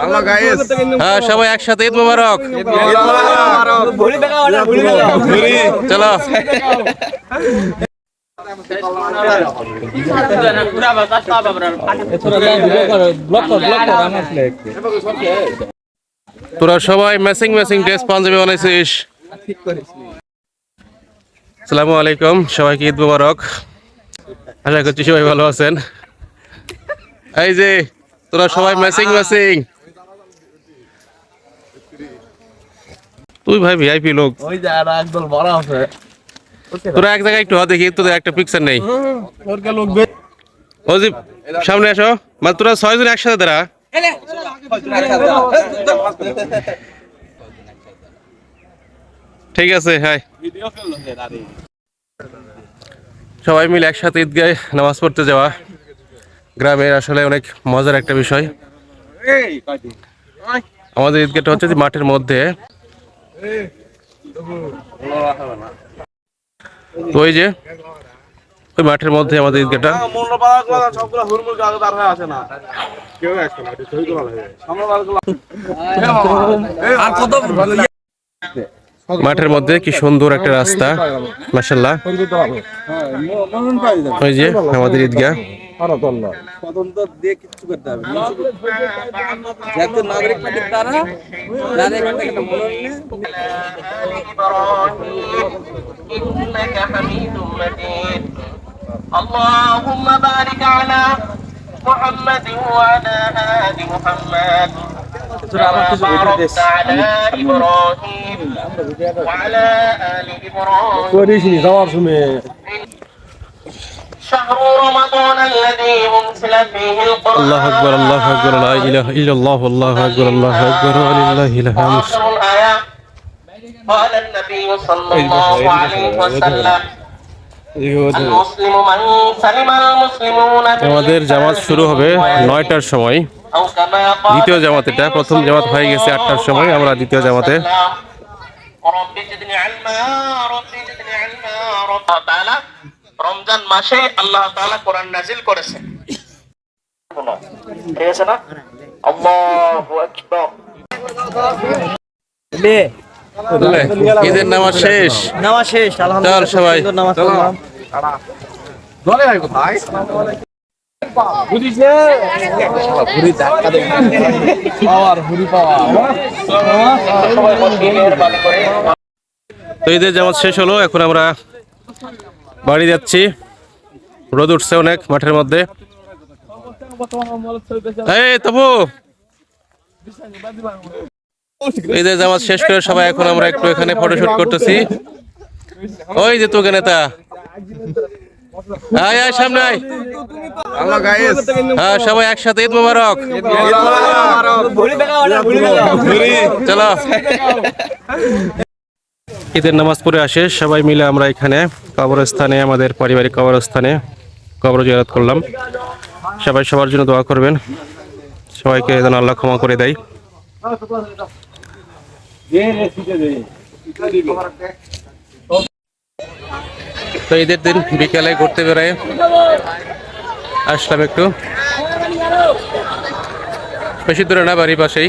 Hello guys হ্যাঁ সবাই একসাথে ঈদ মোবারক। চলো। তোরা সবাই ম্যাচিং ম্যাচিং ড্রেস পাঞ্জাবি বানাইছিস। আসসালামু আলাইকুম সবাইকে ঈদ মোবারক। আশা করছি সবাই ভালো আছেন। এই যে তোরা সবাই ম্যাচিং ম্যাচিং তুই ভাই ভিআইপি লোক। ওই যে আর একদল বড় আছে। তোরা এক জায়গায় একটু হ দেখি তোদের একটা পিকচার নেই। ওর কে লোক বে- অজিব সামনে আসো। মানে তোরা ছয়জন একসাথে দাঁড়া। ঠিক আছে হাই সবাই মিলে একসাথে ঈদগায় নামাজ পড়তে যাওয়া। গ্রামের আসলে অনেক মজার একটা বিষয়। আমাদের ঈদগাহটা হচ্ছে যে মাঠের মধ্যে। তো ওই যে ওই মাঠের মধ্যে আমাদের ঈদগাহটা। হয়ে মাঠের মধ্যে কি সুন্দর একটা রাস্তা মাসাল্লাহ ওই যে আমাদের ঈদগাহ। তদন্ত দিয়ে কিচ্ছু করতে হবে যাতে নাগরিক পার্টির তারা যারা এখান থেকে একটা মনোনয়ন إنك حميد مجيد اللهم بارك على محمد وعلى آل محمد كما باركت على إبراهيم وعلى آل إبراهيم شهر رمضان الذي أنزل فيه القرآن আল্লাহ আকবর আল্লাহ আকবর লা ইলাহা ইল্লাল্লাহ আল্লাহু আকবর আল্লাহু আকবর ওয়ালিল্লাহিল হামদ آخر الآية قال النبي صلى الله عليه وسلم المسلم من سلم المسلمون من আমাদের জামাত শুরু হবে নয়টার সময় أو كما قال দ্বিতীয় জামাত এটা প্রথম জামাত হয়ে গেছে আটটার সময় আমরা দ্বিতীয় জামাতে رب زدني علما رب زدني علما رب তাআলা রমজান মাসে আল্লাহ তাআলা কোরআন নাজিল করেছেন। ঠিক আছে না? আল্লাহু আকবার। ঈদের নামাজ শেষ। নামাজ শেষ চল আলহামদুলিল্লাহ সবাই নামাজ পড়লাম। দলে ভাই কোথায়? সবাই বসে মেহরবানি করে তো ঈদের জামাত শেষ হলো এখন আমরা বাড়ি যাচ্ছি। রোদ উঠছে অনেক মাঠের মধ্যে। এই তবু। ঈদের জামাত শেষ করে সবাই এখন আমরা একটু এখানে ফটোশুট করতেছি। ওই যে তোকে নেতা। আয় আয় সামনে আয়। হ্যাঁ সবাই একসাথে ঈদ মোবারক। চলো। ঈদের নামাজ পড়ে আসে, সবাই মিলে আমরা এখানে কবরস্থানে, আমাদের পারিবারিক কবরস্থানে কবর জিয়ারত করলাম। সবাই সবার জন্য দোয়া করবেন। সবাইকে যেন আল্লাহ ক্ষমা করে দেয়। তো ঈদের দিন বিকেলে ঘুরতে বেড়ায় আসলাম একটু। বেশি দূরে না, বাড়ির পাশেই।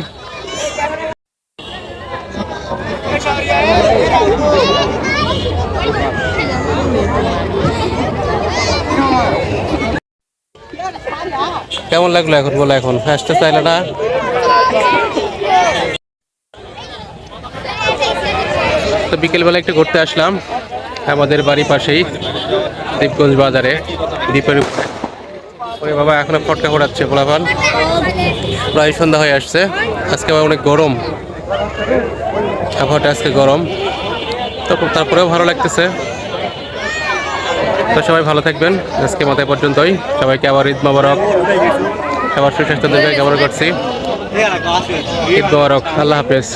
কেমন লাগল এখন বলো এখন? ফার্স্টে চাইলে না তো বিকেলবেলা একটু ঘুরতে আসলাম আমাদের বাড়ির পাশেই দ্বীপগঞ্জ বাজারে দ্বীপের। ওরে বাবা, এখনও ফটকা ফোটাচ্ছে পোলাপান। প্রায় সন্ধ্যা হয়ে আসছে। আজকে আবার অনেক গরম। আবহাওয়াটা আজকে গরম। তো তারপরেও ভালো লাগতেছে। তো সবাই ভালো থাকবেন। আজকে মাথায় পর্যন্তই। সবাইকে আবার ঈদ মোবারক। সবার সুস্বাস্থ্য দীর্ঘায় কামনা করছি ঈদ আল্লাহ হাফেজ।